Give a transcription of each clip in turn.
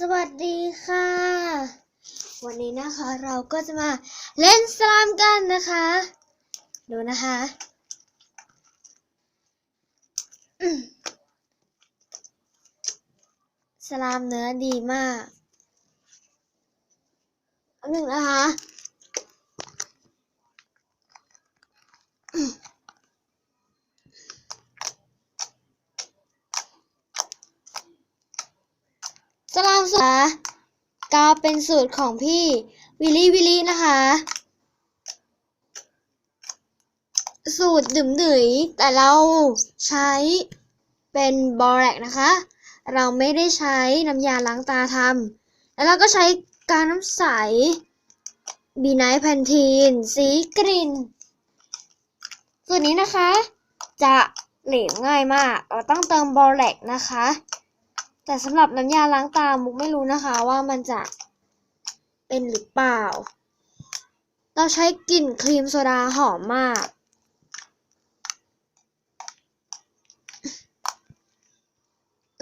สวัสดีค่ะ วันนี้นะคะเราก็จะมาเล่นสลามกันนะคะ ดูนะคะสลามเนื้อดีมากอันหนึ่งนะคะ สลามสุดกาวเป็นสูตรของพี่วิลลี่วิลลี่นะคะ สูตรดื่มดื่ยแต่เราใช้เป็นบอแรกนะคะ เราไม่ได้ใช้น้ำยาล้างตาทำแล้วเราก็ใช้กาวน้ำใสบีไนท์แพนทีน สีกรีนสูตรนี้นะคะ จะเหลวง่ายมาก เราต้องเติมบอแรกนะคะ แต่สำหรับน้ำยาล้างตามุกไม่รู้นะคะว่ามันจะเป็นหรือเปล่า เราใช้กลิ่นครีมโซดาหอมมาก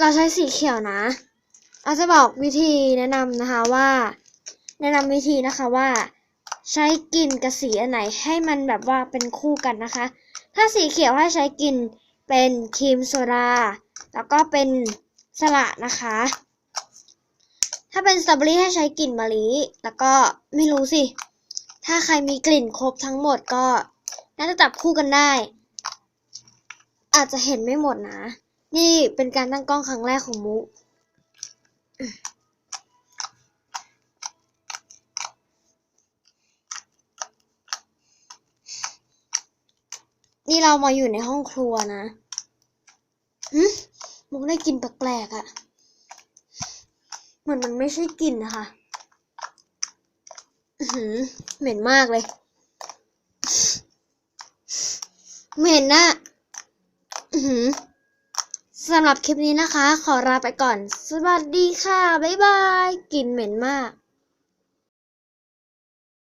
เราใช้สีเขียวนะ เราจะบอกวิธีแนะนำนะคะว่า แนะนำวิธีนะคะว่า ใช้กลิ่นกับสีอันไหนให้มันแบบว่าเป็นคู่กันนะคะ ถ้าสีเขียวให้ใช้กลิ่นเป็นครีมโซดา แล้วก็เป็น สละนะคะ ถ้าเป็นสตรอเบอรี่ให้ใช้กลิ่นมะลิ แล้วก็ไม่รู้สิ ถ้าใครมีกลิ่นครบทั้งหมดก็น่าจะจับคู่กันได้ อาจจะเห็นไม่หมดนะ นี่เป็นการตั้งกล้องครั้งแรกของมุกนี่เรามาอยู่ในห้องครัวนะหึ มุกได้กลิ่นแปลกๆอะเหมือนมันไม่ใช่กลิ่นนะคะอือหือเหม็นมากเลย เหม็นนะอือหือสำหรับคลิปนี้นะคะ ขอลาไปก่อน สวัสดีค่ะ บ๊ายบาย กลิ่นเหม็นมาก